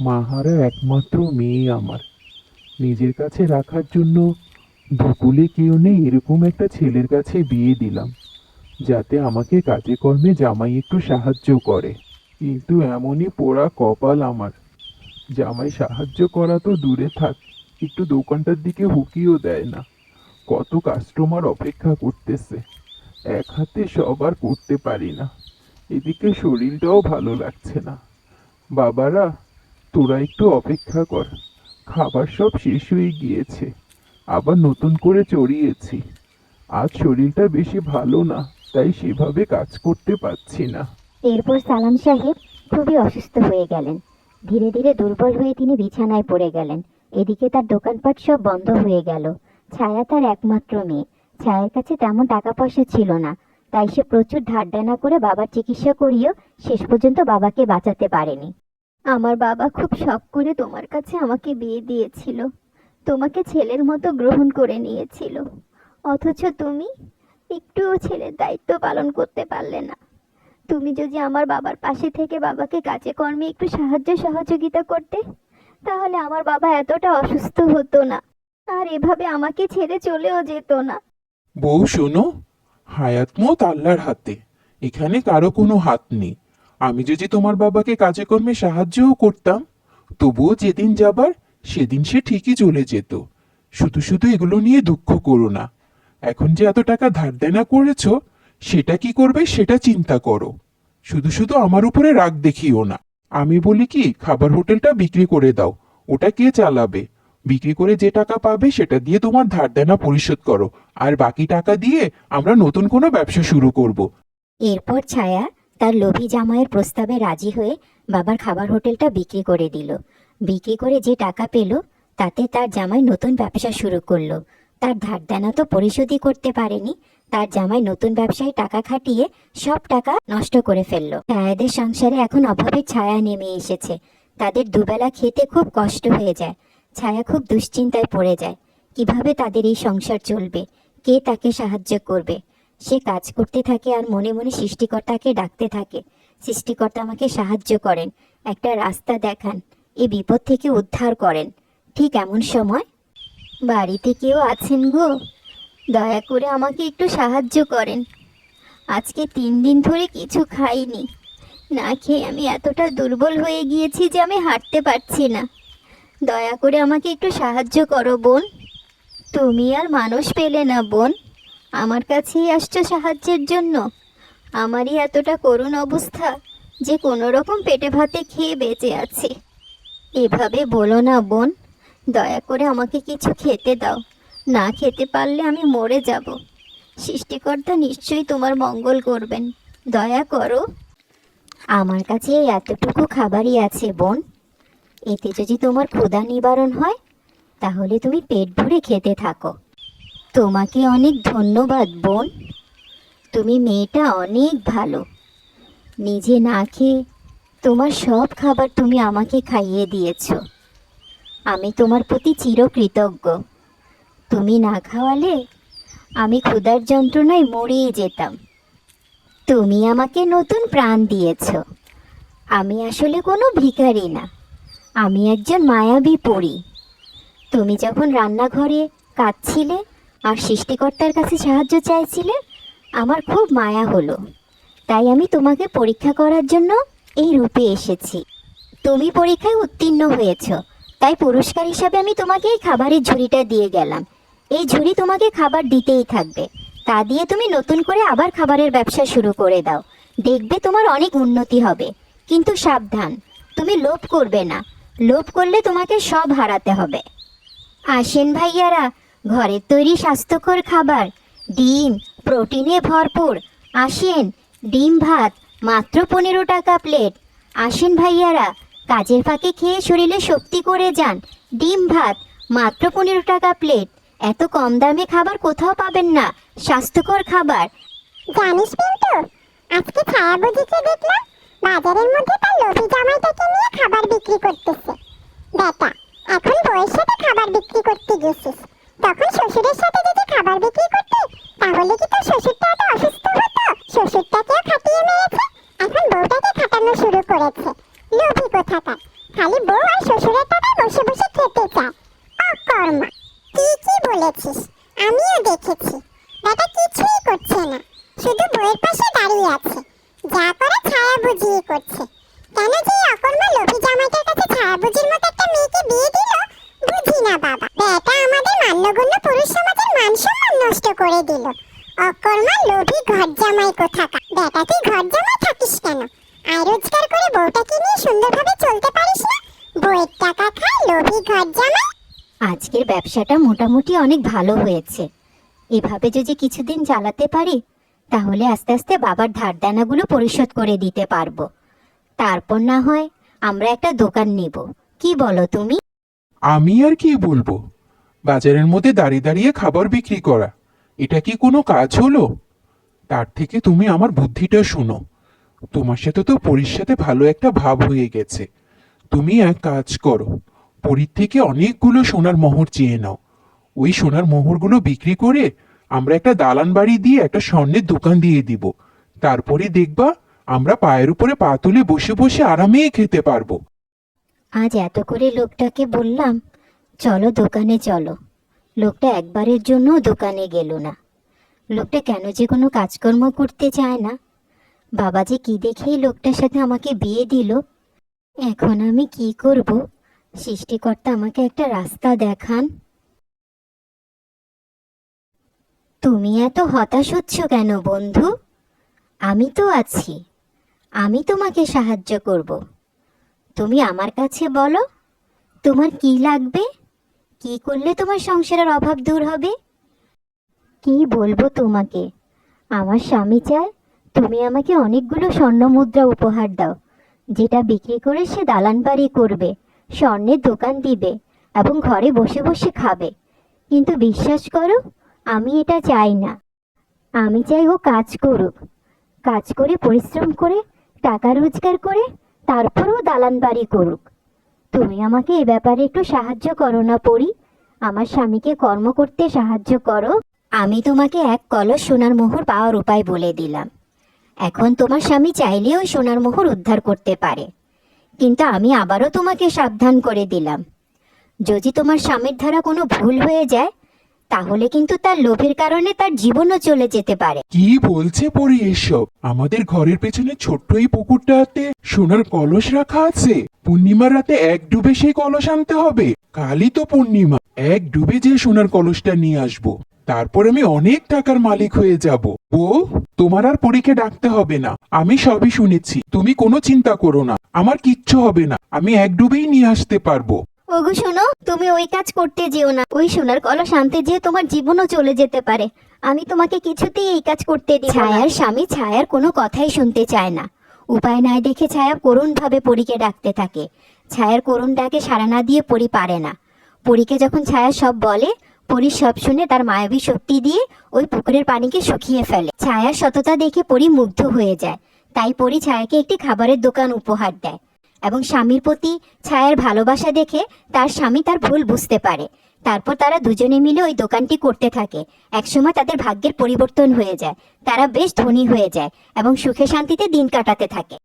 মাহারা একমাত্র মেয়ে আমার। নিজের কাছে রাখার জন্য দুকুলে কেউ নেই এরকম একটা ছেলের কাছে বিয়ে দিলাম, যাতে আমাকে কাজে কর্মে জামাই একটু সাহায্য করে। কিন্তু এমনই পোড়া কপাল আমার। জামাই সাহায্য করা তো দূরে থাক, একটু দোকানটার দিকে হুকিও দেয় না। কত কাস্টমার অপেক্ষা করতেছে, এক হাতে সবার করতে পারি না। এদিকে শরীরটাও ভালো লাগছে না। বাবারা তোরা একটু অপেক্ষা কর। খাবার সব শেষ হয়ে গিয়েছে। আবার নতুন করে চড়িয়েছি। আজ শরীরটা বেশি ভালো না, তাই সেভাবে কাজ করতে পারছি না। এরপর সালাম সাহেব খুবই অসুস্থ হয়ে গেলেন। ধীরে ধীরে দুর্বল হয়ে তিনি বিছানায় পড়ে গেলেন। এদিকে তার দোকানপাট সব বন্ধ হয়ে গেল। ছায়া তার একমাত্র মেয়ে। ছায়ার কাছে তেমন টাকা পয়সা ছিল না। তাই সে প্রচুর ধার দেনা করে বাবার চিকিৎসা করিয়েও শেষ পর্যন্ত বাবাকে বাঁচাতে পারেনি। আমার বাবা খুব শখ করে তোমার কাছে আমাকে বিয়ে দিয়েছিল। তোমাকে ছেলের মতো গ্রহণ করে নিয়েছিল। অথচ তুমি একটুও ছেলের দায়িত্ব পালন করতে পারলে না। তুমি যদি আমার বাবার পাশে থেকে বাবাকে কাজে কর্মে একটু সাহায্য সহযোগিতা করতে, তাহলে আমার বাবা এতটা অসুস্থ হতো না। আর এভাবে আমাকে ছেড়ে চলেও যেত না। বউ শোনো, হায়াত মত আল্লাহর হাতে। এখানে কারও কোনো হাত নেই। আমি যদি তোমার বাবাকে কাজে কর্মে সাহায্যও করতাম, তবুও যেদিন যাবার, সেদিন সে ঠিকই চলে যেত। শুধু শুধু এগুলো নিয়ে দুঃখ করো না। এখন যে এত টাকা ধার দেনা করেছ, সেটা কি করবে সেটা চিন্তা করো। শুধু শুধু আমার উপরে রাগ দেখিও না। আমি বলি কি, খাবার হোটেলটা বিক্রি করে দাও। ওটা কে চালাবে? বিক্রি করে যে টাকা পাবে, সেটা দিয়ে তোমার ধার দেনা পরিশোধ করো। আর বাকি টাকা দিয়ে আমরা নতুন কোনো ব্যবসা শুরু করব। এরপর ছায়া তার লোভী জামাইয়ের প্রস্তাবে রাজি হয়ে বাবার খাবার হোটেলটা বিক্রি করে দিল। বিক্রি করে যে টাকা পেল, তাতে তার জামাই নতুন ব্যবসা শুরু করল। তার ধার দেনা তো পরিশোধই করতে পারেনি, তার জামাই নতুন ব্যবসায় টাকা খাটিয়ে সব টাকা নষ্ট করে ফেলল। ছায়াদের সংসারে এখন অভাবের ছায়া নেমে এসেছে। তাদের দুবেলা খেতে খুব কষ্ট হয়ে যায়। ছায়া খুব দুশ্চিন্তায় পড়ে যায়। কীভাবে তাদের এই সংসার চলবে? কে তাকে সাহায্য করবে? সে কাজ করতে থাকে আর মনে মনে সৃষ্টিকর্তাকে ডাকতে থাকে। সৃষ্টিকর্তা আমাকে সাহায্য করেন, একটা রাস্তা দেখান, এ বিপদ থেকে উদ্ধার করেন। ঠিক এমন সময়, বাড়িতে কেউ আছেন গো? দয়া করে আমাকে একটু সাহায্য করেন। আজকে তিন দিন ধরে কিছু খাইনি। না খেয়ে আমি এতটা দুর্বল হয়ে গিয়েছি যে আমি হাঁটতে পারছি না। দয়া করে আমাকে একটু সাহায্য করো বোন। তুমি আর মানুষ পেলে না বোন। আমার কাছেই আসছো সাহায্যের জন্য। আমারই এতটা করুণ অবস্থা যে কোনো রকম পেটে ভাতে খেয়ে বেঁচে আছি। এভাবে বলো না, বোন। দয়া করে আমাকে কিছু খেতে দাও। না খেতে পারলে আমি মরে যাব। সৃষ্টিকর্তা নিশ্চয়ই তোমার মঙ্গল করবেন। দয়া করো। আমার কাছে এই এতটুকু খাবারই আছে, বোন। এতে যদি তোমার ক্ষুধা নিবারণ হয়, তাহলে তুমি পেট ভরে খেতে থাকো। তোমাকে অনেক ধন্যবাদ, বোন। তুমি মেয়েটা অনেক ভালো। নিজে না খেয়ে তোমার সব খাবার তুমি আমাকে খাইয়ে দিয়েছ। আমি তোমার প্রতি চিরকৃতজ্ঞ। তুমি না খাওয়ালে আমি ক্ষুধার যন্ত্রণায় মরেই যেতাম। তুমি আমাকে নতুন প্রাণ দিয়েছ। আমি আসলে কোনো ভিখারি না। আমি একজন মায়াবী পড়ি তুমি যখন রান্নাঘরে কাঁদছিলে আর সৃষ্টিকর্তার কাছে সাহায্য চাইছিলে, আমার খুব মায়া হলো। তাই আমি তোমাকে পরীক্ষা করার জন্য এই রূপে এসেছি। তুমি পরীক্ষায় উত্তীর্ণ হয়েছ, তাই পুরস্কার হিসাবে আমি তোমাকে এই খাবারের ঝুড়িটা দিয়ে গেলাম। এই ঝুড়ি তোমাকে খাবার দিতেই থাকবে। তা দিয়ে তুমি নতুন করে আবার খাবারের ব্যবসা শুরু করে দাও। দেখবে তোমার অনেক উন্নতি হবে। কিন্তু সাবধান, তুমি লোভ করবে না। লোভ করলে তোমাকে সব হারাতে হবে। আসেন ভাইয়ারা ঘরের তৈরি স্বাস্থ্যকর খাবার, ডিম, প্রোটিনে ভরপুর। আসেন, ডিম ভাত মাত্র পনেরো টাকা প্লেট। আসেন ভাইয়ারা, কাজের ফাঁকে খেয়ে শরীরে শক্তি করে যান। ডিম ভাত মাত্র পনেরো টাকা প্লেট। এত কম দামে খাবার কোথাও পাবেন না। স্বাস্থ্যকর খাবার। জানিস পিন্টু, আজকে ছায়া বুঝিকে দেখলাম বাজারের মধ্যে তার লোভী জামাইটাকে নিয়ে খাবার বিক্রি করতেছে। বেটা, এখন বউয়ের সাথে খাবার বিক্রি করতে গেছিস। তখন শ্বশুরের সাথে যদি খাবার বিক্রি করতে, তাহলে কি তোর শ্বশুরটা এত অসুস্থ হতো? শ্বশুরটাকেও খাটিয়ে মেরেছে, এখন বউটাকে খাটানো শুরু করেছে। লোভী কোথাকার খালি বউ আর শ্বশুরের টাকায় বসে বসে খেতে চায়। অকর্মা। কি কি বলেছিস? আমিও দেখেছি। বেটা কিছুই করছে না। শুধু বইয়ের পাশে দাঁড়িয়ে আছে। যা করে ছায়া বুঝিয়ে করছে। কেন যে অকর্মা লোভী জামাইটার কাছে ছায়া বুঝির মতো একটা মেয়েকে বিয়ে দিল, বুঝি না বাবা। বেটা আমাদের মান্যগণ্য পুরুষ সমাজের মান সম্মান নষ্ট করে দিল। অকর্মা লোভী ঘর জামাই কোথাকা বেটা তুই ঘর জামাই থাকিস কেন? আয় রোজগার করে বউটাকে নিয়ে সুন্দরভাবে চলতে পারিস না? বইয়ের টাকা খায় লোভী ঘর জামাই আজকের ব্যবসাটা মোটামুটি অনেক ভালো হয়েছে। এভাবে যদি কিছুদিন চালাতে পারি তাহলে আস্তে আস্তে বাবার ধার দেনাগুলো পরিশোধ করে দিতে পারব। তারপর না হয় আমরা একটা দোকান নিব। কি বলো তুমি? আমি আর কি বলব? বাজারের মধ্যে দাঁড়িয়ে দাঁড়িয়ে খাবার বিক্রি করা। এটা কি কোনো কাজ হলো? তার থেকে তুমি আমার বুদ্ধিটা শোনো। তোমার সাথে তো পরীর সাথে ভালো একটা ভাব হয়ে গেছে। তুমি এক কাজ করো, পরীর থেকে অনেকগুলো সোনার মোহর চেয়ে নাও। ওই সোনার মোহরগুলো বিক্রি করে আমরা একটা দালান বাড়ি দিয়ে একটা স্বর্ণের দোকান দিয়ে দিব। তারপরে দেখবা আমরা পায়ের উপরে পা তুলে বসে বসে আরামে খেতে পারব। আজ এত করে লোকটাকে বললাম চলো দোকানে চলো। লোকটা একবারের জন্য দোকানে গেল না। লোকটা কেন যে কোনো কাজকর্ম করতে চায় না। বাবা যে কি দেখে লোকটার সাথে আমাকে বিয়ে দিল, এখন আমি কি করব? সৃষ্টিকর্তা আমাকে একটা রাস্তা দেখান। তুমি এত হতাশ হচ্ছ কেন বন্ধু? আমি তো আছি। আমি তোমাকে সাহায্য করব। তুমি আমার কাছে বলো, তোমার কি লাগবে? কি করলে তোমার সংসারের অভাব দূর হবে? কি বলব তোমাকে? আমার স্বামী চায় তুমি আমাকে অনেকগুলো স্বর্ণ মুদ্রা উপহার দাও। যেটা বিক্রি করে সে দালান বাড়ি করবে, স্বর্ণের দোকান দিবে এবং ঘরে বসে বসে খাবে। কিন্তু বিশ্বাস করো, আমি এটা চাই না। আমি চাই ও কাজ করুক। কাজ করে পরিশ্রম করে, টাকা রোজগার করে তারপরও দালান বাড়ি করুক। তুমি আমাকে এ ব্যাপারে একটু সাহায্য করো না পড়ি আমার স্বামীকে কর্ম করতে সাহায্য করো। আমি তোমাকে এক কলস সোনার মোহর পাওয়ার উপায় বলে দিলাম। এখন তোমার স্বামী চাইলেও সোনার মোহর উদ্ধার করতে পারে। কিন্তু আমি আবারও তোমাকে সাবধান করে দিলাম। যদি তোমার স্বামীর দ্বারা কোনো ভুল হয়ে যায় তাহলে কিন্তু তার লোভের কারণে তার জীবনও চলে যেতে পারে। কি বলছে পরি এসব? আমাদের ঘরের পেছনে ছোট্ট এই পুকুরটাতে সোনার কলস রাখা আছে। পূর্ণিমার রাতে এক ডুবে সেই কলস আনতে হবে। কালই তো পূর্ণিমা। এক ডুবে যে সোনার কলসটা নিয়ে আসব। তারপর আমি অনেক টাকার মালিক হয়ে যাব। ও তোমার আর পরীকে ডাকতে হবে না। আমি সবই শুনেছি। তুমি কোনো চিন্তা করো না। আমার কিচ্ছু হবে না। আমি এক ডুবেই নিয়ে আসতে পারব। ওগো, শোনো, তুমি ওই কাজ করতে যেও না। ওই সোনার কলস আনতে যেয়ে তোমার জীবনও চলে যেতে পারে। আমি তোমাকে কিছুতেই এই কাজ করতে দিই ছায়ার স্বামী ছায়ার কোনো কথাই শুনতে চায় না। উপায় নাই দেখে ছায়া করুণভাবে পরীকে ডাকতে থাকে। ছায়ার করুণ ডাকে সাড়া না দিয়ে পরি পারে না। পরীকে যখন ছায়া সব বলে পরি সব শুনে তার মায়াবী শক্তি দিয়ে ওই পুকুরের পানিকে শুকিয়ে ফেলে। ছায়ার সততা দেখে পরি মুগ্ধ হয়ে যায়। তাই পরি ছায়াকে একটি খাবারের দোকান উপহার দেয়। এবং স্বামীর প্রতি ছায়ার ভালোবাসা দেখে তার স্বামী তার ভুল বুঝতে পারে। তারপর তারা দুজনে মিলে ওই দোকানটি করতে থাকে। একসময় তাদের ভাগ্যের পরিবর্তন হয়ে যায়। তারা বেশ ধনী হয়ে যায় এবং সুখে শান্তিতে দিন কাটাতে থাকে।